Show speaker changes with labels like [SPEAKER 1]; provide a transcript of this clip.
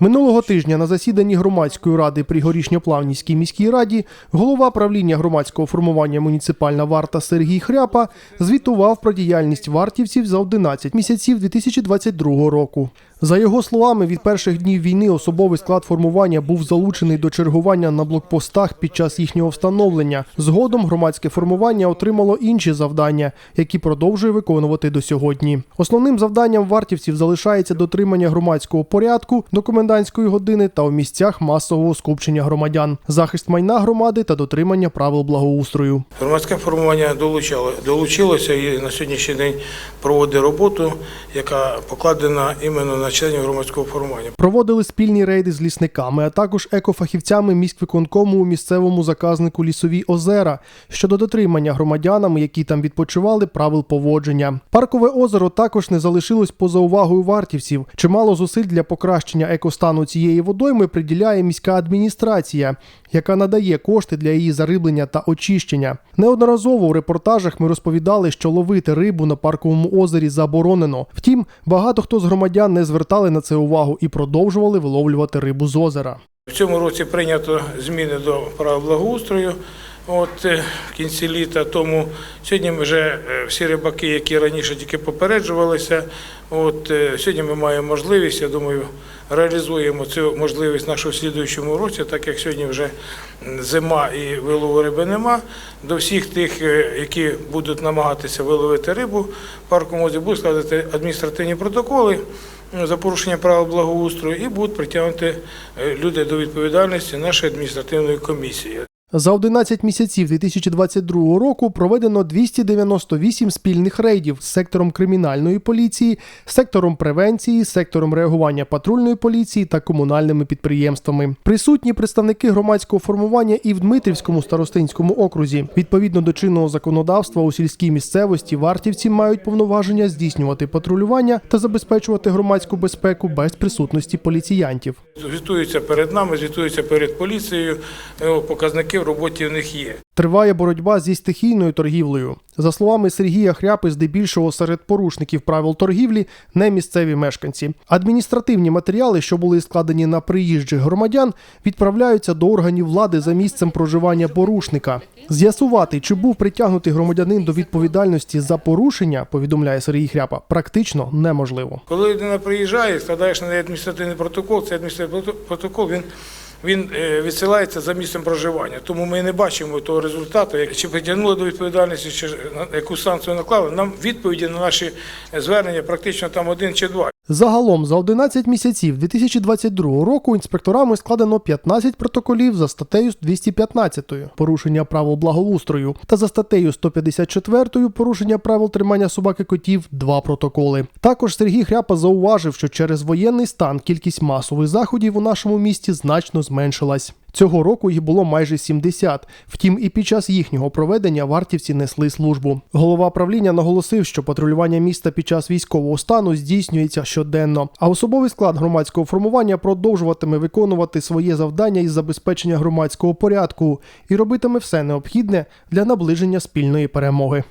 [SPEAKER 1] Минулого тижня на засіданні громадської ради при Горішньоплавнівській міській раді голова правління громадського формування муніципальна варта Сергій Хряпа звітував про діяльність вартівців за 11 місяців 2022 року. За його словами, від перших днів війни особовий склад формування був залучений до чергування на блокпостах під час їхнього встановлення. Згодом громадське формування отримало інші завдання, які продовжує виконувати до сьогодні. Основним завданням вартівців залишається дотримання громадського порядку до комендантської години та у місцях масового скупчення громадян, захист майна громади та дотримання правил благоустрою.
[SPEAKER 2] Громадське формування долучало, долучилося і на сьогоднішній день проводить роботу, яка покладена іменно на членів громадського формування.
[SPEAKER 1] Проводили спільні рейди з лісниками, а також екофахівцями міськвиконкому у місцевому заказнику лісові озера щодо дотримання громадянами, які там відпочивали, правил поводження. Паркове озеро також не залишилось поза увагою вартівців. Чимало зусиль для покращення екостану цієї водойми приділяє міська адміністрація, яка надає кошти для її зариблення та очищення. Неодноразово у репортажах ми розповідали, що ловити рибу на парковому озері заборонено. Втім, багато хто з громадян не звертали на це увагу і продовжували виловлювати рибу з озера.
[SPEAKER 2] В цьому році прийнято зміни до правил благоустрою. От е, в кінці літа, тому сьогодні вже е, всі рибаки, які раніше тільки попереджувалися. От е, сьогодні ми маємо можливість, я думаю, реалізуємо цю можливість нашу в слідуючому році, так як сьогодні вже зима і вилову риби нема. До всіх тих, які будуть намагатися виловити рибу в парку озері, будуть складати адміністративні протоколи за порушення правил благоустрою і будуть притягнути е, люди до відповідальності нашої адміністративної комісії.
[SPEAKER 1] За 11 місяців 2022 року проведено 298 спільних рейдів з сектором кримінальної поліції, сектором превенції, сектором реагування патрульної поліції та комунальними підприємствами. Присутні представники громадського формування і в Дмитрівському старостинському окрузі. Відповідно до чинного законодавства у сільській місцевості вартівці мають повноваження здійснювати патрулювання та забезпечувати громадську безпеку без присутності поліціянтів.
[SPEAKER 2] Звітуються перед нами, звітуються перед поліцією. Е, Показники в роботі в них є.
[SPEAKER 1] Триває боротьба зі стихійною торгівлею. За словами Сергія Хряпи, здебільшого серед порушників правил торгівлі не місцеві мешканці. Адміністративні матеріали, що були складені на приїжджих громадян, відправляються до органів влади за місцем проживання порушника. З'ясувати, чи був притягнутий громадянин до відповідальності за порушення, повідомляє Сергій Хряпа, практично неможливо.
[SPEAKER 2] Коли людина приїжджає, складаєш на неї адміністративний протокол, цей адміністративний протокол він, він е, відсилається за місцем проживання. Тому ми не бачимо того результату, як- чи притягнули до відповідальності, чи на- яку санкцію наклали. Нам відповіді на наші звернення практично там один чи два.
[SPEAKER 1] Загалом за 11 місяців 2022 року інспекторами складено 15 протоколів за статтею 215 порушення правил благоустрою та за статтею 154 порушення правил тримання собаки котів 2 протоколи. Також Сергій Хряпа зауважив, що через воєнний стан кількість масових заходів у нашому місті значно зменшилась. Цього року їх було майже 70. Втім, і під час їхнього проведення вартівці несли службу. Голова правління наголосив, що патрулювання міста під час військового стану здійснюється щоденно, а особовий склад громадського формування продовжуватиме виконувати своє завдання із забезпечення громадського порядку і робитиме все необхідне для наближення спільної перемоги.